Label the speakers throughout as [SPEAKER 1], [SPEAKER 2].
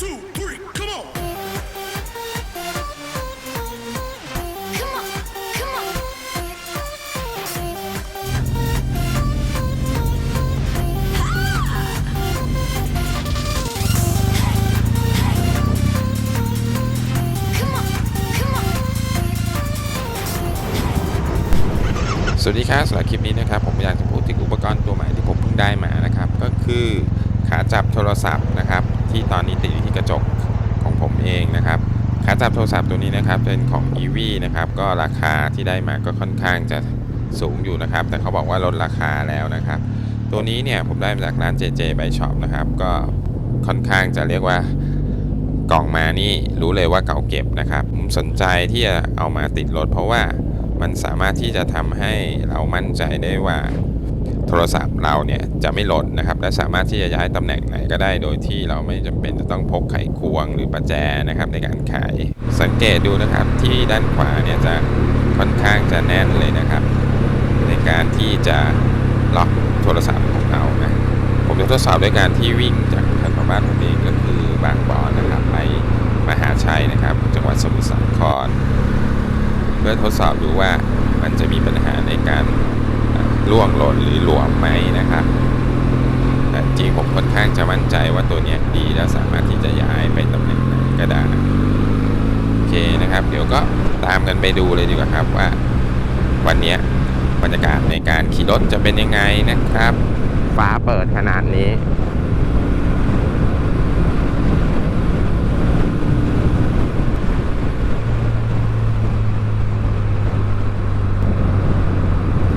[SPEAKER 1] two, three, come on.
[SPEAKER 2] Come on, come on. Come on, come on.
[SPEAKER 3] สวัสดีครับสำหรับคลิปนี้นะครับ ผมอยากจะพูดถึงอุปกรณ์ตัวใหม่ที่ผมเพิ่งได้มานะครับ ก็คือขาจับโทรศัพท์นะครับ ที่ตอนนี้ติดอยู่ที่กระจกของผมเองนะครับขาจับโทรศัพท์ตัวนี้นะครับเป็นของ e v นะครับก็ราคาที่ได้มาก็ค่อนข้างจะสูงอยู่นะครับ แต่เขาบอกว่าลดราคาแล้วนะครับ ตัวนี้เนี่ยผมได้มาจากร้าน JJ by Shop นะครับก็ค่อนข้างจะเรียกว่ากล่องมานี่รู้เลยว่าเก่าเก็บนะครับผมสนใจที่จะเอามาติดรถเพราะว่ามันสามารถที่จะทำให้เรามั่นใจได้ว่า โทรศัพท์เราเนี่ยจะไม่หล่นนะครับและสามารถที่จะย้ายตำแหน่งไหนก็ได้ โดยที่เราไม่จำเป็นจะต้องพกไขควงหรือประแจนะครับในการขายสังเกตดูนะครับที่ด้านขวาเนี่ยจะค่อนข้างจะแน่นเลยนะครับ ในการที่จะล็อกโทรศัพท์ของเรานะผมจะทดสอบด้วยการที่วิ่งจากถนนบ้านผมเองก็คือบางบอนะครับไปมหาชัยนะครับ จังหวัดสมุทรสาคร เพื่อทดสอบดูว่ามันจะมีปัญหาในการ ล่วงหล่นหรือหลวมไหมนะครับแต่จริงผมค่อนข้างจะมั่นใจว่าตัวนี้ดีและสามารถที่จะย้ายไปตำแหน่งไหนก็ได้โอเคนะครับ เดี๋ยวก็ตามกันไปดูเลยดีกว่าครับว่า วันนี้บรรยากาศในการขี่รถจะเป็นยังไงนะครับ ฟ้าเปิดขนาดนี้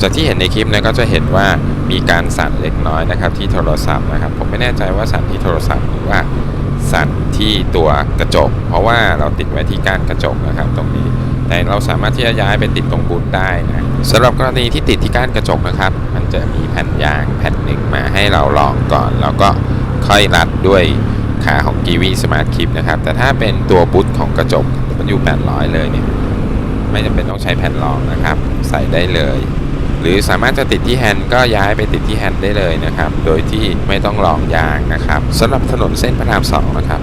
[SPEAKER 3] จากที่เห็นในคลิปนะก็จะเห็นว่ามีการสั่นเล็กน้อยนะครับ ที่โทรศัพท์นะครับ ผมไม่แน่ใจว่าสั่นที่โทรศัพท์หรือว่าสั่นที่ตัวกระจก เพราะว่าเราติดไว้ที่ก้านกระจกนะครับตรงนี้ แต่เราสามารถที่จะย้ายไปติดตรงบูทได้นะสำหรับกรณีที่ติดที่ก้านกระจกนะครับ มันจะมีแผ่นยางแผ่นหนึ่งมาให้เราลองก่อน แล้วก็ค่อยรัดด้วยขาของ g ีวีสมาร์ทคลิปนะครับ แต่ถ้าเป็นตัวบูทของกระจกมันอยู่800 เลยเนี่ยไม่จำเป็นต้องใช้แผ่นรองนะครับ ใส่ได้เลย หรือสามารถจะติดที่แฮนด์ก็ย้ายไปติดที่แฮนด์ได้เลยนะครับ โดยที่ไม่ต้องลองยางนะครับสำหรับถนนเส้นพระรามสองนะครับ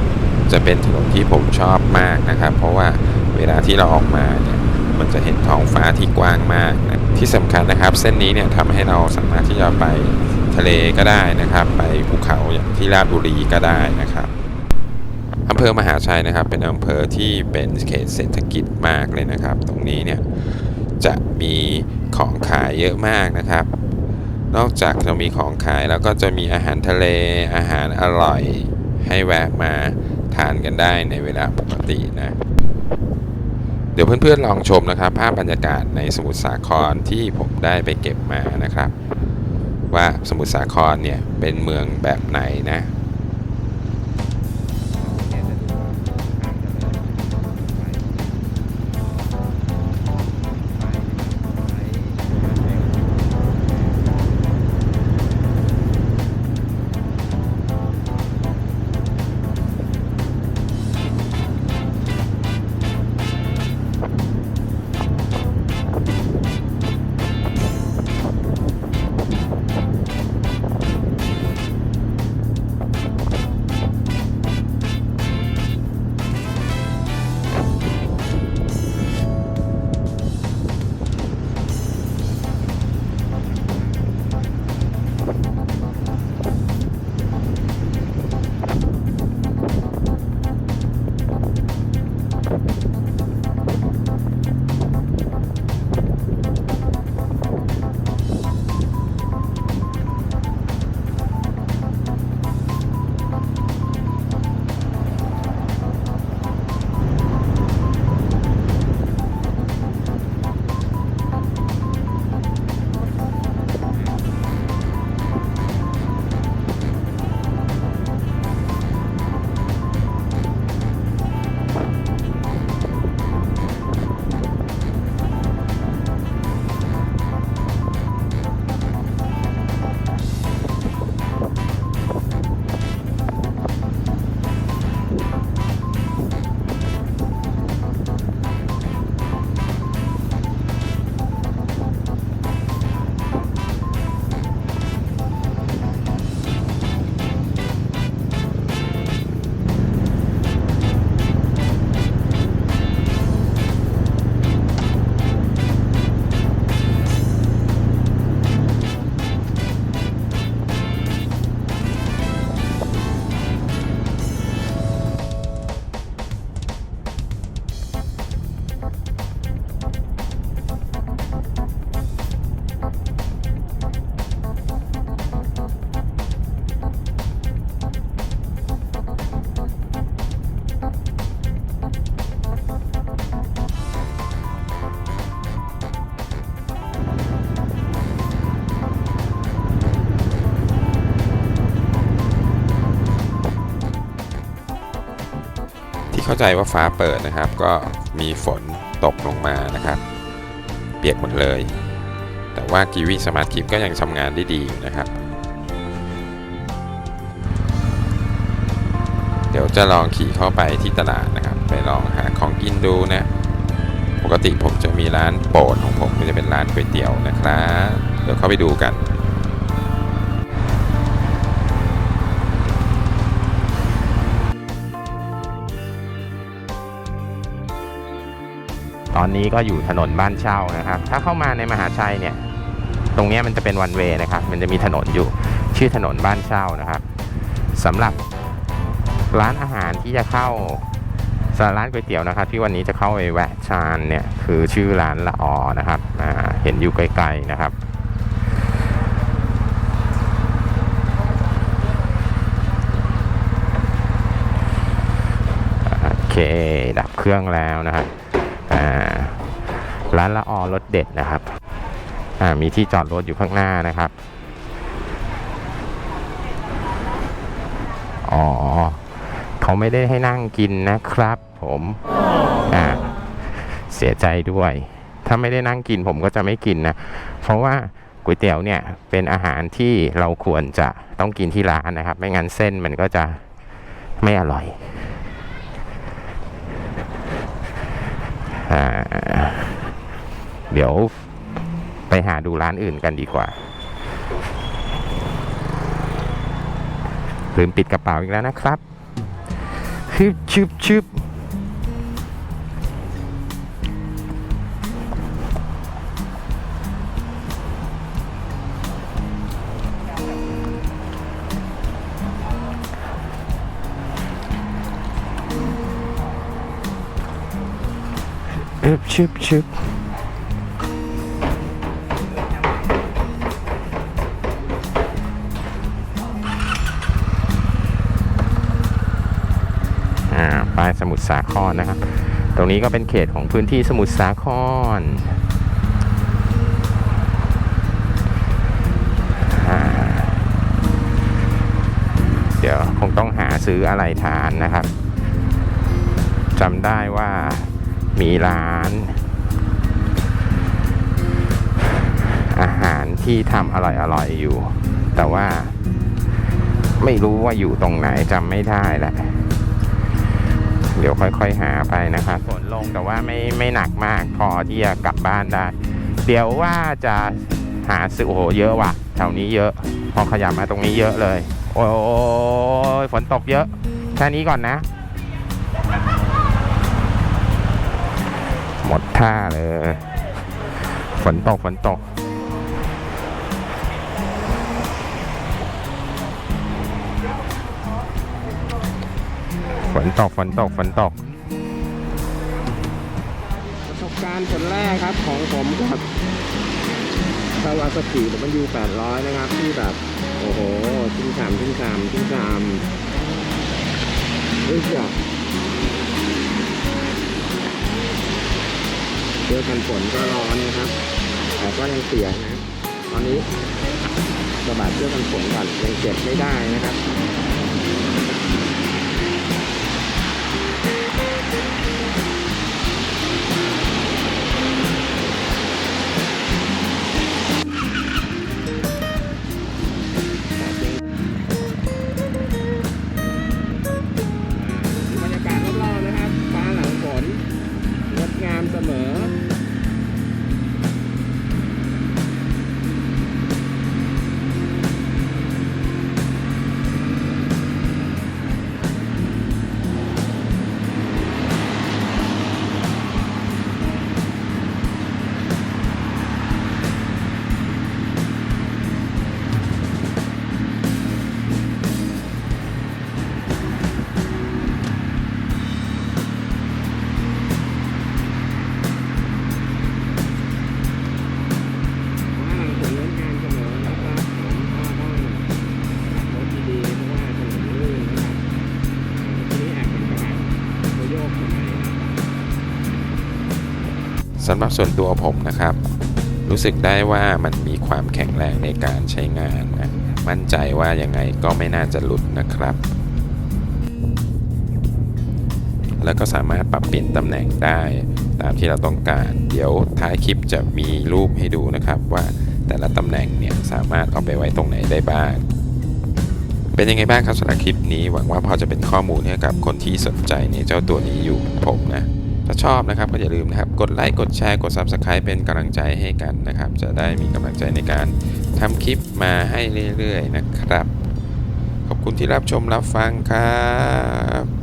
[SPEAKER 3] จะเป็นถนนที่ผมชอบมากนะครับ เพราะว่าเวลาที่เราออกมาเนี่ยมันจะเห็นท้องฟ้าที่กว้างมากนะที่สำคัญนะครับ เส้นนี้เนี่ยทำให้เราสามารถที่จะไปทะเลก็ได้นะครับ ไปภูเขาอย่างที่ราชบุรีก็ได้นะครับอำเภอมหาชัยนะครับ เป็นอำเภอที่เป็นเขตเศรษฐกิจมากเลยนะครับ ตรงนี้เนี่ย จะมีของขายเยอะมากนะครับ นอกจากจะมีของขายแล้วก็จะมีอาหารทะเลอาหารอร่อย ให้แวะมาทานกันได้ในเวลาปกตินะเดี๋ยวเพื่อนๆลองชมนะครับ ภาพบรรยากาศในสมุทรสาครที่ผมได้ไปเก็บมานะครับ ว่าสมุทรสาครเนี่ยเป็นเมืองแบบไหนนะ เข้าใจว่าฟ้าเปิดนะครับ ก็มีฝนตกลงมานะครับ เปียกหมดเลย แต่ว่ากีวีสมาร์ทคิปก็ยังทำงานได้ดีอยู่นะครับ เดี๋ยวจะลองขี่เข้าไปที่ตลาดนะครับ ไปลองหาของกินดูนะปกติผมจะมีร้านโปรดของผมก็จะเป็นร้านก๋วยเตี๋ยวนะครับ เดี๋ยวเข้าไปดูกัน
[SPEAKER 1] ตอนนี้ก็อยู่ถนนบ้านเช่านะครับ ถ้าเข้ามาในมหาชัยเนี่ย ตรงนี้มันจะเป็นวันเวนะครับ มันจะมีถนนอยู่ชื่อถนนบ้านเช่านะครับสำหรับร้านอาหารที่จะเข้าสร้านก๋วยเตี๋ยวนะครับที่วันนี้จะเข้าไปแวะชานเนี่ยคือชื่อร้านละออนะครับเห็นอยู่ไกลๆนะครับ โอเค ดับเครื่องแล้วนะครับ ร้านละออรถเด็ดนะครับ อ่ามีที่จอดรถอยู่ข้างหน้านะครับ อ๋อ เขาไม่ได้ให้นั่งกินนะครับ ผม อ่า เสียใจด้วย ถ้าไม่ได้นั่งกินผมก็จะไม่กินนะ เพราะว่าก๋วยเตี๋ยวเนี่ยเป็นอาหารที่เราควรจะต้องกินที่ร้านนะครับ ไม่งั้นเส้นมันก็จะไม่อร่อยอ่า เดี๋ยวไปหาดูร้านอื่นกันดีกว่า ลืมปิดกระเป๋าอีกแล้วนะครับชึบชึบชึบอึบชึบชึบ สมุทรสาครนะครับ ตรงนี้ก็เป็นเขตของพื้นที่สมุทรสาครเดี๋ยวคงต้องหาซื้ออะไรทานนะครับจำได้ว่ามีร้าน อาหารที่ทำอร่อยๆอยู่ แต่ว่าไม่รู้ว่าอยู่ตรงไหนจำไม่ได้แหละ ดี๋ยวค่อย ๆ หาไปนะครับฝนลงแต่ว่าไม่ไม่หนักมากพอที่จะกลับบ้านได้ เดี๋ยวว่าจะหาซื้อโอ้โหเยอะว่ะแถวนี้เยอะ พอขยับมาตรงนี้เยอะเลย โอ้ยฝนตกเยอะ แค่นี้ก่อนนะ หมดท่าเลย ฝนตกฝนตก ฝนตกฝนตกฝนตก ประสบการณ์ผลแรกครับของผมกับคาวาซากิมันยู800นะครับ ที่แบบ โอ้โหชิ้นชามชิ้นชามชิ้นชามเฮ้ยจ้ะเจอกันฝนก็ร้อนนะครับ แต่ก็ยังเสียนะ ตอนนี้ระบาดเสื้อกันฝนก่อนยังเก็บไม่ได้นะครับ สำ
[SPEAKER 3] หรับส่วนตัวผมนะครับ รู้สึกได้ว่ามันมีความแข็งแรงในการใช้งานนะมั่นใจว่ายังไงก็ไม่น่าจะหลุดนะครับ แล้วก็สามารถปรับเปลี่ยนตำแหน่งได้ตามที่เราต้องการ เดี๋ยวท้ายคลิปจะมีรูปให้ดูนะครับว่าแต่ละตำแหน่งเนี่ยสามารถเอาไปไว้ตรงไหนได้บ้าง เป็นยังไงบ้างครับสำหรับคลิปนี้หวังว่าพอจะเป็นข้อมูลให้กับคนที่สนใจในเจ้าตัวนี้อยู่ผมนะ ถ้าชอบนะครับก็อย่าลืมนะครับ กดไลค์กดแชร์กด Subscribe เป็นกำลังใจให้กันนะครับ จะได้มีกำลังใจในการทำคลิปมาให้เรื่อยๆนะครับ ขอบคุณที่รับชมรับฟังครับ